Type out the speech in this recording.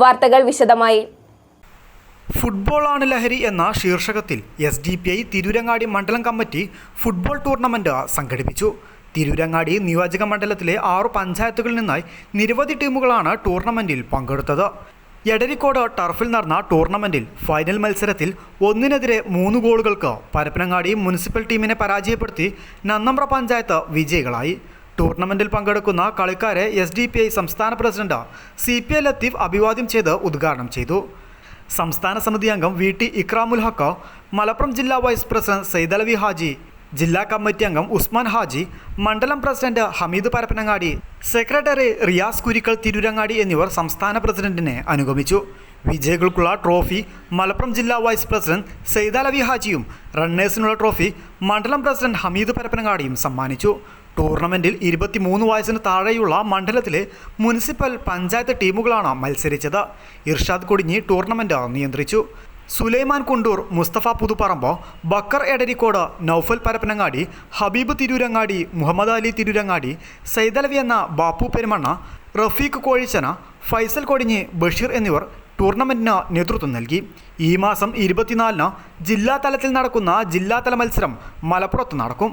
വാർത്തകൾ വിശദമായി. ഫുട്ബോളാണ് ലഹരി എന്ന ശീർഷകത്തിൽ S D P I Tirurangadi മണ്ഡലം കമ്മിറ്റി ഫുട്ബോൾ ടൂർണമെന്റ് സംഘടിപ്പിച്ചു. തിരൂരങ്ങാടി നിയോജക മണ്ഡലത്തിലെ ആറു പഞ്ചായത്തുകളിൽ നിന്നായി നിരവധി ടീമുകളാണ് ടൂർണമെന്റിൽ പങ്കെടുത്തത്. എടരിക്കോട് ടർഫിൽ നടന്ന ടൂർണമെന്റിൽ ഫൈനൽ മത്സരത്തിൽ ഒന്നിനെതിരെ മൂന്ന് ഗോളുകൾക്ക് പരപ്പനങ്ങാടി മുനിസിപ്പൽ ടീമിനെ പരാജയപ്പെടുത്തി നന്നമ്പ്ര പഞ്ചായത്ത് വിജയികളായി. ടൂർണമെന്റിൽ പങ്കെടുക്കുന്ന കളിക്കാരെ എസ് ഡി പി ഐ സംസ്ഥാന president C P I Latheef അഭിവാദ്യം ചെയ്ത് ഉദ്ഘാടനം ചെയ്തു. സംസ്ഥാന സമിതി അംഗം വി ടി ഇക്രാമുൽ ഹക്ക മലപ്പുറം ജില്ലാ വൈസ് പ്രസിഡന്റ് സൈദലവി ഹാജി ജില്ലാ കമ്മിറ്റി അംഗം ഉസ്മാൻ ഹാജി മണ്ഡലം പ്രസിഡന്റ് ഹമീദ് പരപ്പനങ്ങാടി സെക്രട്ടറി റിയാസ് കുരിക്കൽ തിരുരങ്ങാടി എന്നിവർ സംസ്ഥാന പ്രസിഡന്റിനെ അനുഗമിച്ചു. വിജയികൾക്കുള്ള ട്രോഫി മലപ്പുറം ജില്ലാ വൈസ് പ്രസിഡന്റ് സൈദാലവി ഹാജിയും റണ്ണേഴ്സിനുള്ള ട്രോഫി മണ്ഡലം പ്രസിഡന്റ് ഹമീദ് പരപ്പനങ്ങാടിയും സമ്മാനിച്ചു. ടൂർണമെന്റിൽ ഇരുപത്തിമൂന്ന് വയസ്സിന് താഴെയുള്ള മണ്ഡലത്തിലെ മുനിസിപ്പൽ പഞ്ചായത്ത് ടീമുകളാണ് മത്സരിച്ചത്. ഇർഷാദ് കൊടിഞ്ഞി ടൂർണമെന്റ് നിയന്ത്രിച്ചു. സുലൈമാൻ കുണ്ടൂർ മുസ്തഫ പുതുപ്പറമ്പ് ബക്കർ എടരിക്കോട് നൌഫൽ പരപ്പനങ്ങാടി ഹബീബ് തിരൂരങ്ങാടി മുഹമ്മദ് അലി തിരൂരങ്ങാടി സൈദലവി എന്ന ബാപ്പു പെരുമണ്ണ റഫീഖ് കോഴിച്ചന ഫൈസൽ കൊടിഞ്ഞി ബഷീർ എന്നിവർ ടൂർണമെന്റിന് നേതൃത്വം നൽകി. ഈ മാസം ഇരുപത്തിനാലിന് ജില്ലാതലത്തിൽ നടക്കുന്ന ജില്ലാതല മത്സരം മലപ്പുറത്ത് നടക്കും.